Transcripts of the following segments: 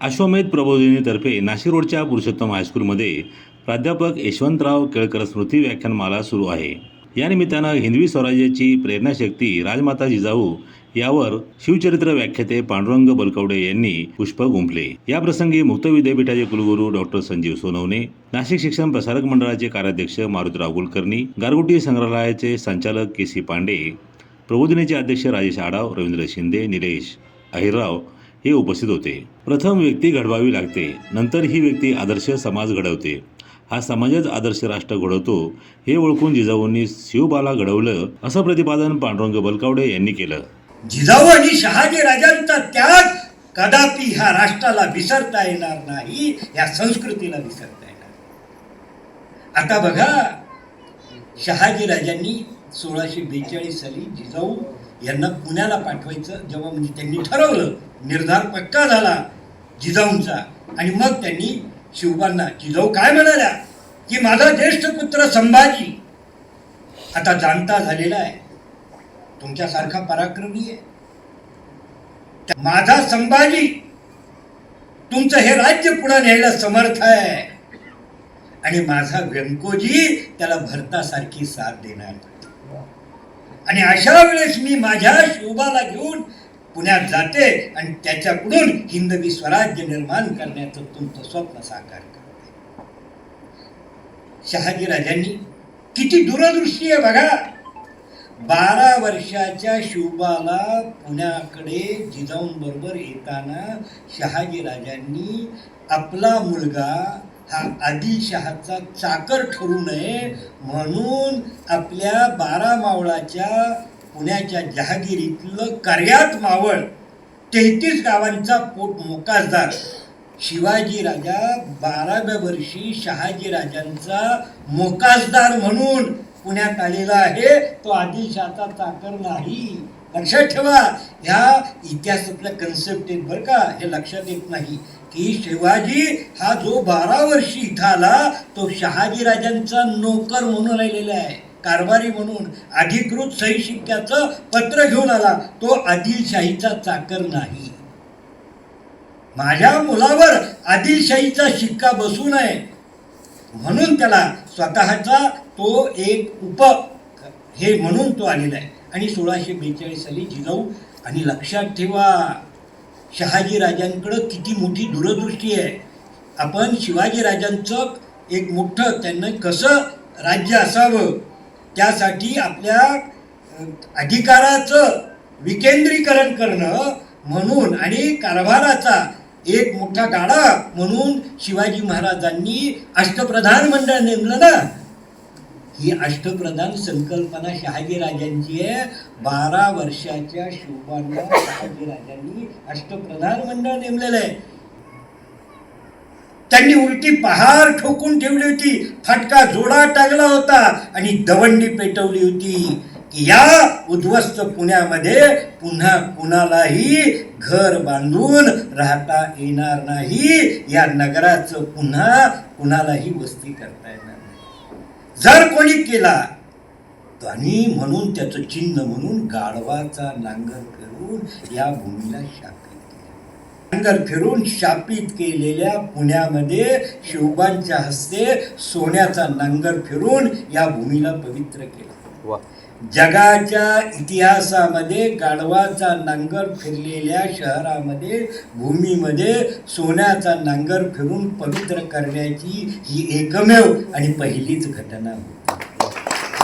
अश्वमेध प्रबोधिनीतर्फे नाशिक रोडच्या पुरुषोत्तम हायस्कूलमध्ये प्राध्यापक यशवंतराव केळकर स्मृती व्याख्यानमाला सुरू आहे. या निमित्तानं हिंदवी स्वराज्याची प्रेरणाशक्ती राजमाता जिजाऊ यावर शिवचरित्र व्याख्याते पांडुरंग बलकवडे यांनी पुष्प गुंफले. या प्रसंगी मुक्त विद्यापीठाचे कुलगुरू डॉक्टर संजीव सोनवणे नाशिक शिक्षण प्रसारक मंडळाचे कार्याध्यक्ष मारुतराव कुलकर्णी गारगोटी संग्रहालयाचे संचालक के सी पांडे प्रबोधिनीचे अध्यक्ष राजेश आडाव रवींद्र शिंदे निलेश अहिरराव हे उपस्थित होते. प्रथम व्यक्ती घडवावी लागते नंतर ही व्यक्ती आदर्श समाज घडवते. हा समाजच आदर्श राष्ट्र घडवतो हे ओळखून जिजाऊंनी शिवबाला घडवलं असं प्रतिपादन पांडुरंग बलकावडे यांनी केलं. जिजाऊ आणि शहाजी राजांचा त्याग कदापि ह्या राष्ट्राला विसरता येणार नाही या संस्कृतीला विसरता येणार आता बघा शहाजी राजांनी सोळाशे बेचाळीस साली जिजाऊ यांना पुण्याला पाठवायचं जेव्हा म्हणजे त्यांनी ठरवलं निर्धार पक्का झाला जिजाऊंचा. आणि मग त्यांनी शिवबांना जिजाऊ काय म्हणाल्या? की माझा ज्येष्ठ पुत्र संभाजी आता जाणता झालेला आहे. तुमच्यासारखा पराक्रमी आहे. माझा संभाजी तुमचं हे राज्य पुढे न्यायला समर्थ आहे. आणि माझा व्यंकोजी त्याला भरतासारखी साथ देणार आणि अशा वेळेस मी माझ्या शोभाला घेऊन पुण्यात जाते आणि त्याच्याकडून हिंदवी स्वराज्य निर्माण करण्याचं तुमचं स्वप्न साकार करते. शहाजी राजांनी किती दूरदृष्टी आहे बघा. बारा वर्षाच्या शिवबाला पुण्याकडे जिजाऊंबरोबर येताना शहाजी राजांनी आपला मुलगा आदिलशहाचा चाकर ठरू नये म्हणून आपल्या बारा मावळाच्या पुण्याच्या जहागिरीतलं कार्यात मावळ तेहतीस गावांचा पोट मोकासदार. शिवाजी राजा बाराव्या वर्षी शहाजी राजांचा मोकासदार म्हणून पुण्यात आलेला आहे. तो आदिलशहाचा चाकर नाही. लक्षात ठेवा ह्या इतिहासातल्या कन्सेप्ट आहेत बरं का हे लक्षात येत नाही. की शिवाजी हा जो बारा वर्षी इथं आला तो शहाजी राजांचा नोकर म्हणून राहिलेला आहे. कारभारी म्हणून अधिकृत सही शिक्क्याचं पत्र घेऊन आला. तो आदिलशाहीचा चाकर नाही. माझ्या मुलावर आदिलशाहीचा शिक्का बसू नये. म्हणून त्याला स्वतःचा तो एक उप हे म्हणून तो आलेला आहे. आणि सोळाशे बेचाळीस साली जिजाऊ आणि लक्षात ठेवा शहाजी राजांकडं किती मोठी दूरदृष्टी आहे. आपण शिवाजी राजांचं एक मोठं त्यांना कसं राज्य असावं त्यासाठी आपल्या अधिकाराचं विकेंद्रीकरण करणं म्हणून आणि कारभाराचा एक मोठा गाडा म्हणून शिवाजी महाराजांनी अष्टप्रधान मंडळ नेमलं ना. ही अष्टप्रधान संकल्पना शहाजी राजांची आहे. बारा वर्षाच्या शोभांना शहाजीराजांनी अष्टप्रधान मंडळ नेमलेलं आहे. त्यांनी उलटी पहार ठोकून ठेवली होती. फटका जोडा टाकला होता आणि दवंडी पेटवली होती. की या उद्ध्वस्त पुण्यामध्ये पुन्हा कुणालाही घर बांधून राहता येणार नाही. या नगराचं पुन्हा कुणालाही वस्ती करता येणार नाही. जर कोणी केला त्यांनी म्हणून त्याचं चिन्ह म्हणून गाढवाचा नांगर फिरून या भूमीला शापित नांगर फिरून शापित केलेल्या पुण्यामध्ये शिवबांच्या हस्ते सोन्याचा नांगर फिरून या भूमीला पवित्र केलं. जगाच्या इतिहासामध्ये गाढवाचा नांगर फिरलेल्या शहरामध्ये भूमीमध्ये सोन्याचा नांगर फिरून पवित्र करण्याची ही एकमेव आणि पहिलीच घटना होती.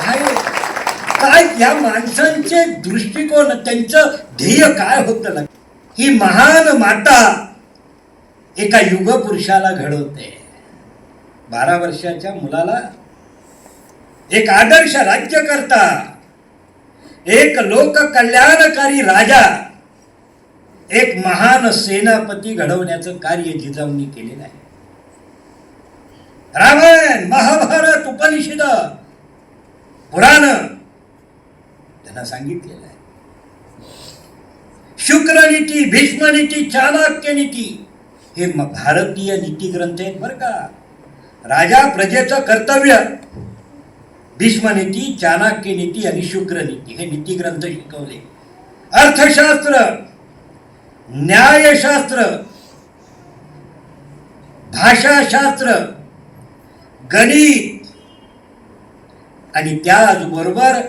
काय? या माणसांचे दृष्टिकोन त्यांचं ध्येय काय होतं ही महान माता एका युगपुरुषाला घडवते. बारा वर्षाच्या मुलाला एक आदर्श राज्यकर्ता एक लोक कल्याणकारी राजा एक महान सेनापती घडवण्याचं कार्य जिजाऊंनी केलेलं आहे. रामायण महाभारत उपनिषद पुराण त्यांना सांगितलेलं आहे. शुक्रनीती भीष्मनीती चाणक्य नीती हे भारतीय नीती ग्रंथ आहेत बरं का. राजा प्रजेचं कर्तव्य भीष्म नीती चाणक्य नीती आणि शुक्र नीती. हे नीती ग्रंथ शिकवले. अर्थशास्त्र न्यायशास्त्र भाषाशास्त्र गणित आणि त्याचबरोबर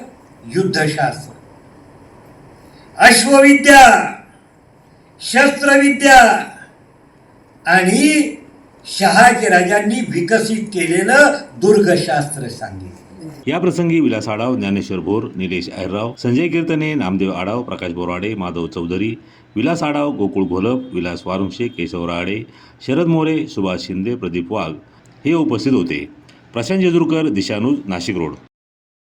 युद्धशास्त्र. अश्वविद्या शस्त्रविद्या आणि शहाजी राजांनी विकसित केलेलं दुर्गशास्त्र सांगितलं. या प्रसंगी विलास आडाव ज्ञानेश्वर भोर निलेश अहिरराव संजय कीर्तने नामदेव आडाव प्रकाश बोराडे माधव चौधरी विलास आडाव गोकुळ घोलप विलास वारुंशे केशव राडे शरद मोरे सुभाष शिंदे प्रदीप वाघ हे उपस्थित होते. प्रशांत जेजुरकर दिशानूज नाशिक रोड.